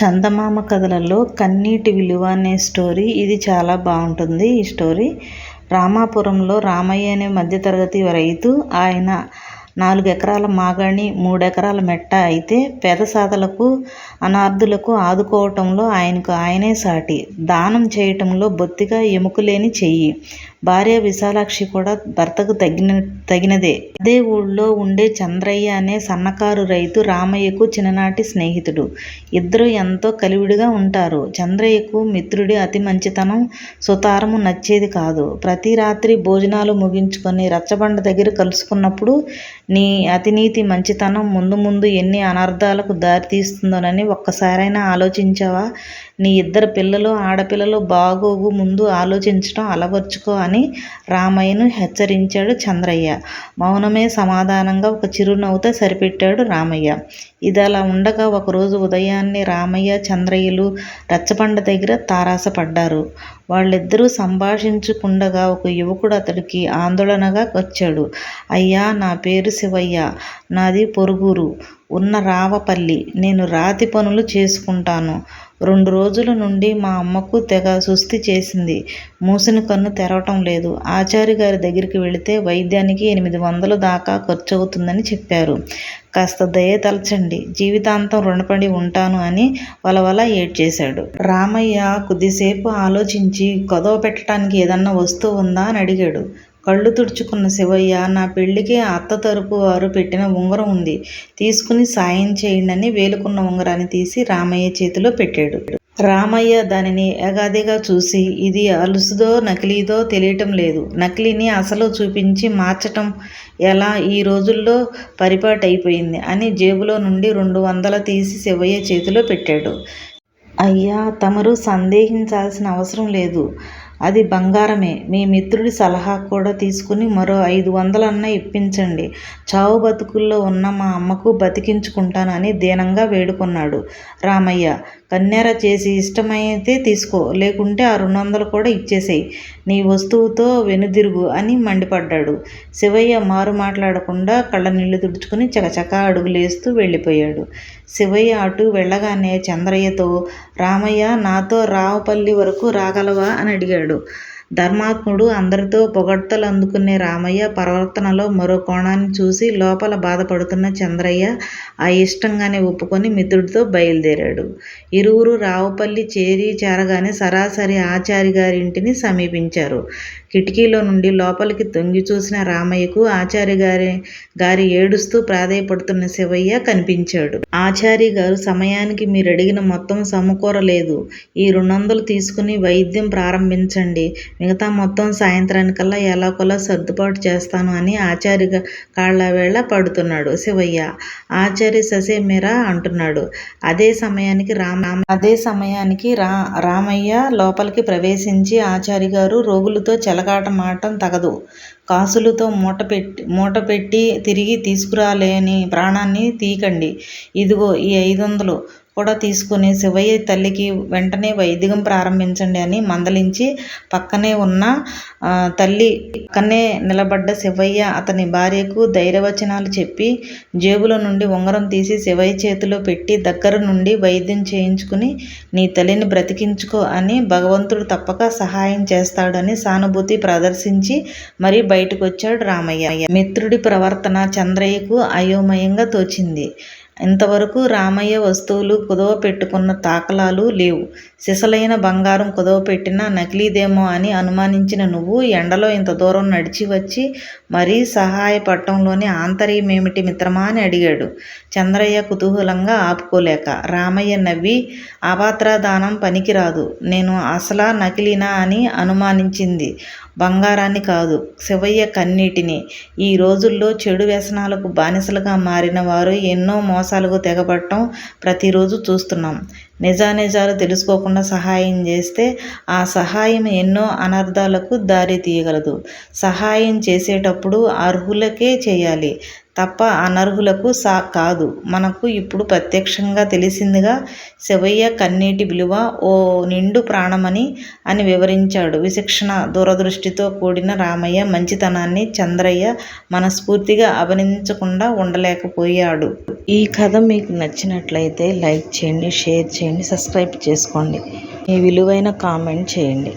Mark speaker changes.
Speaker 1: చందమామ కథలలో కన్నీటి విలువ అనే స్టోరీ ఇది చాలా బాగుంటుంది ఈ స్టోరీ. రామాపురంలో రామయ్య అనే మధ్యతరగతి రైతు ఆయన నాలుగు ఎకరాల మాగాణి మూడెకరాల మెట్ట అయితే పేదసాదలకు అనార్థులకు ఆదుకోవటంలో ఆయనకు ఆయనే సాటి. దానం చేయటంలో బొత్తిగా ఎముకలేని చెయ్యి. భార్య విశాలాక్షి కూడా భర్తకు తగిన తగినదే. అదే ఊళ్ళో ఉండే చంద్రయ్య అనే సన్నకారు రైతు రామయ్యకు చిన్ననాటి స్నేహితుడు. ఇద్దరు ఎంతో కలివిడిగా ఉంటారు. చంద్రయ్యకు మిత్రుడి అతి మంచితనం సుతారము నచ్చేది కాదు. ప్రతి రాత్రి భోజనాలు ముగించుకొని రచ్చబండ దగ్గర కలుసుకున్నప్పుడు నీ అతినీతి మంచితనం ముందు ముందు ఎన్ని అనర్థాలకు దారితీస్తుందోనని ఒక్కసారైనా ఆలోచించావా? నీ ఇద్దరు పిల్లలు ఆడపిల్లలు బాగోగు ముందు ఆలోచించడం అలవర్చుకో అని అని రామయ్యను హెచ్చరించాడు చంద్రయ్య. మౌనమే సమాధానంగా ఒక చిరునవ్వుతో సరిపెట్టాడు రామయ్య. ఇది అలా ఉండగా ఒకరోజు ఉదయాన్నే రామయ్య చంద్రయ్యలు రచ్చబండ దగ్గర తారాసపడ్డారు. వాళ్ళిద్దరూ సంభాషించుకుండగా ఒక యువకుడు అతడికి ఆందోళనగా వచ్చాడు. అయ్యా నా పేరు శివయ్య. నాది పొరుగురు. ఉన్న రావపల్లి. నేను రాతి పనులు చేసుకుంటాను. రెండు రోజుల నుండి మా అమ్మకు తెగ సుస్థి చేసింది. మూసిన కన్ను తెరవటం లేదు. ఆచారి గారి దగ్గరికి వెళితే వైద్యానికి ఎనిమిది వందలు దాకా ఖర్చు అవుతుందని చెప్పారు. కాస్త దయ తలచండి. జీవితాంతం రుణపడి ఉంటాను అని వలవల ఏడ్చేశాడు. రామయ్య కొద్దిసేపు ఆలోచించి కొదవ పెట్టడానికి ఏదన్నా వస్తువు ఉందా? అని అడిగాడు. కళ్ళు తుడుచుకున్న శివయ్య నా పెళ్ళికి అత్త తరపు వారు పెట్టిన ఉంగరం ఉంది. తీసుకుని సాయం చేయండి అని వేలుకున్న ఉంగరాన్ని తీసి రామయ్య చేతిలో పెట్టాడు. రామయ్య దానిని ఏగాదిగా చూసి ఇది అలుసుదో నకిలీదో తెలియటం లేదు. నకిలీని అసలు చూపించి మార్చటం ఎలా ఈ రోజుల్లో పరిపాటు అయిపోయింది అని జేబులో నుండి రెండు వందల తీసి శివయ్య చేతిలో పెట్టాడు. అయ్యా తమరు సందేహించాల్సిన అవసరం లేదు. అది బంగారమే. మీ మిత్రుడి సలహా కూడా తీసుకుని మరో ఐదు వందలన్నా ఇప్పించండి. చావు బతుకుల్లో ఉన్న మా అమ్మకు బతికించుకుంటానని దీనంగా వేడుకున్నాడు రామయ్య. కన్నెర చేసి ఇష్టమైతే తీసుకో లేకుంటే ఆ రెండు వందలు కూడా ఇచ్చేసేయి. నీ వస్తువుతో వెనుదిరుగు అని మండిపడ్డాడు. శివయ్య మారు మాట్లాడకుండా కళ్ళ నీళ్ళు తుడుచుకుని చకచకా అడుగులేస్తూ వెళ్ళిపోయాడు. శివయ్య అటు వెళ్ళగానే చంద్రయ్యతో రామయ్య నాతో రావుపల్లి వరకు రాగలవా? అని అడిగాడు. ధర్మాత్ముడు అందరితో పొగడ్తలు అందుకునే రామయ్య ప్రవర్తనలో మరో కోణాన్ని చూసి లోపల బాధపడుతున్న చంద్రయ్య ఆ ఇష్టంగానే ఒప్పుకొని మిత్రుడితో బయలుదేరాడు. ఇరువురు రావుపల్లి చేరి చేరగానే సరాసరి ఆచారి గారింటిని సమీపించారు. కిటికీలో నుండి లోపలికి తొంగి చూసిన రామయ్యకు ఆచార్య గారి గారి ఏడుస్తూ ప్రాధాయపడుతున్న శివయ్య కనిపించాడు. ఆచారి గారు సమయానికి మీరు అడిగిన మొత్తం సమకూరలేదు. ఈ రెండు వందలు తీసుకుని వైద్యం ప్రారంభించండి. మిగతా మొత్తం సాయంత్రానికల్లా ఎలాగోలా సర్దుబాటు చేస్తాను అని ఆచారి కాళ్ళ వేళ పడుతున్నాడు శివయ్య. ఆచారి ససేమిరా అంటున్నాడు. అదే సమయానికి రామ అదే సమయానికి రా రామయ్య లోపలికి ప్రవేశించి ఆచారి గారు రోగులతో చెలగాటమాడటం తగదు. కాసులతో మూట పెట్టి మూట పెట్టి తిరిగి తీసుకురాలేని ప్రాణాన్ని తీకండి ఇదిగో ఈ ఐదు వందలు కూడా తీసుకుని శివయ్య తల్లికి వెంటనే వైద్యం ప్రారంభించండి అని మందలించి పక్కనే ఉన్న తల్లి పక్కనే నిలబడ్డ శివయ్య అతని భార్యకు ధైర్యవచనాలు చెప్పి జేబులో నుండి ఉంగరం తీసి శివయ్య చేతిలో పెట్టి దగ్గర నుండి వైద్యం చేయించుకుని నీ తల్లిని బ్రతికించుకో అని భగవంతుడు తప్పక సహాయం చేస్తాడని సానుభూతి ప్రదర్శించి మరీ బయటకు వచ్చాడు రామయ్య. మిత్రుడి ప్రవర్తన చంద్రయ్యకు అయోమయంగా తోచింది. ఇంతవరకు రామయ్య వస్తువులు కుదవ పెట్టుకున్న దాఖలాలు లేవు. సిసలైన బంగారం కుదవపెట్టిన నకిలీదేమో అని అనుమానించిన నువ్వు ఎండలో ఇంత దూరం నడిచి వచ్చి మరీ సహాయపడటంలోని ఆంతర్యమేమిటి మిత్రమా అని అడిగాడు. చంద్రయ్య కుతూహలంగా ఆపుకోలేక రామయ్య నవ్వి అపాత్రదానం పనికిరాదు. నేను అసలా నకిలీనా అని అనుమానించింది. బంగారాన్ని కాదు శివయ్య కన్నీటిని. ఈ రోజుల్లో చెడు వ్యసనాలకు బానిసలుగా మారిన వారు ఎన్నో మోసాలకు తెగబడటం ప్రతిరోజు చూస్తున్నాం. నిజానిజాలు తెలుసుకోకుండా సహాయం చేస్తే ఆ సహాయం ఎన్నో అనర్థాలకు దారి తీయగలదు. సహాయం చేసేటప్పుడు అర్హులకే చేయాలి. తప్ప అనర్హులకు సా కాదు. మనకు ఇప్పుడు ప్రత్యక్షంగా తెలిసిందిగా శివయ్య కన్నీటి విలువ ఓ నిండు ప్రాణమని అని వివరించాడు. విచక్షణ దూరదృష్టితో కూడిన రామయ్య మంచితనాన్ని చంద్రయ్య మనస్ఫూర్తిగా అభినందించకుండా ఉండలేకపోయాడు. ఈ కథ మీకు నచ్చినట్లయితే లైక్ చేయండి షేర్ చేయండి సబ్స్క్రైబ్ చేసుకోండి. మీ విలువైన కామెంట్ చేయండి.